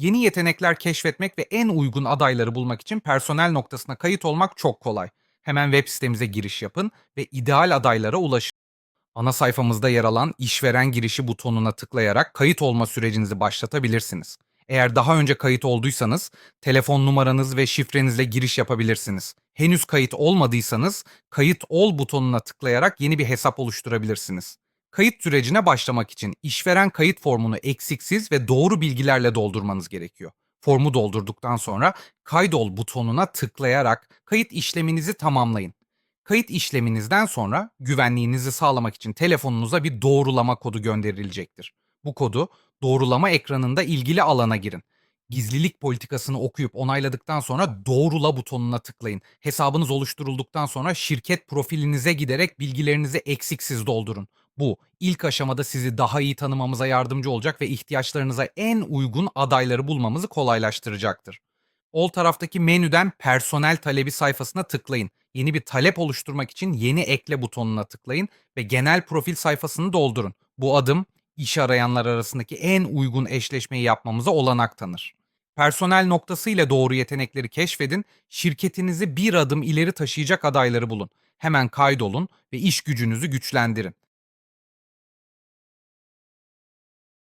Yeni yetenekler keşfetmek ve en uygun adayları bulmak için personel noktasına kayıt olmak çok kolay. Hemen web sitemize giriş yapın ve ideal adaylara ulaşın. Ana sayfamızda yer alan işveren girişi butonuna tıklayarak kayıt olma sürecinizi başlatabilirsiniz. Eğer daha önce kayıt olduysanız telefon numaranız ve şifrenizle giriş yapabilirsiniz. Henüz kayıt olmadıysanız kayıt ol butonuna tıklayarak yeni bir hesap oluşturabilirsiniz. Kayıt sürecine başlamak için işveren kayıt formunu eksiksiz ve doğru bilgilerle doldurmanız gerekiyor. Formu doldurduktan sonra kaydol butonuna tıklayarak kayıt işleminizi tamamlayın. Kayıt işleminizden sonra güvenliğinizi sağlamak için telefonunuza bir doğrulama kodu gönderilecektir. Bu kodu doğrulama ekranında ilgili alana girin. Gizlilik politikasını okuyup onayladıktan sonra doğrula butonuna tıklayın. Hesabınız oluşturulduktan sonra şirket profilinize giderek bilgilerinizi eksiksiz doldurun. Bu ilk aşamada sizi daha iyi tanımamıza yardımcı olacak ve ihtiyaçlarınıza en uygun adayları bulmamızı kolaylaştıracaktır. Ol taraftaki menüden personel talebi sayfasına tıklayın. Yeni bir talep oluşturmak için yeni ekle butonuna tıklayın ve genel profil sayfasını doldurun. Bu adım iş arayanlar arasındaki en uygun eşleşmeyi yapmamıza olanak tanır. Personel noktası ile doğru yetenekleri keşfedin, şirketinizi bir adım ileri taşıyacak adayları bulun. Hemen kaydolun ve iş gücünüzü güçlendirin.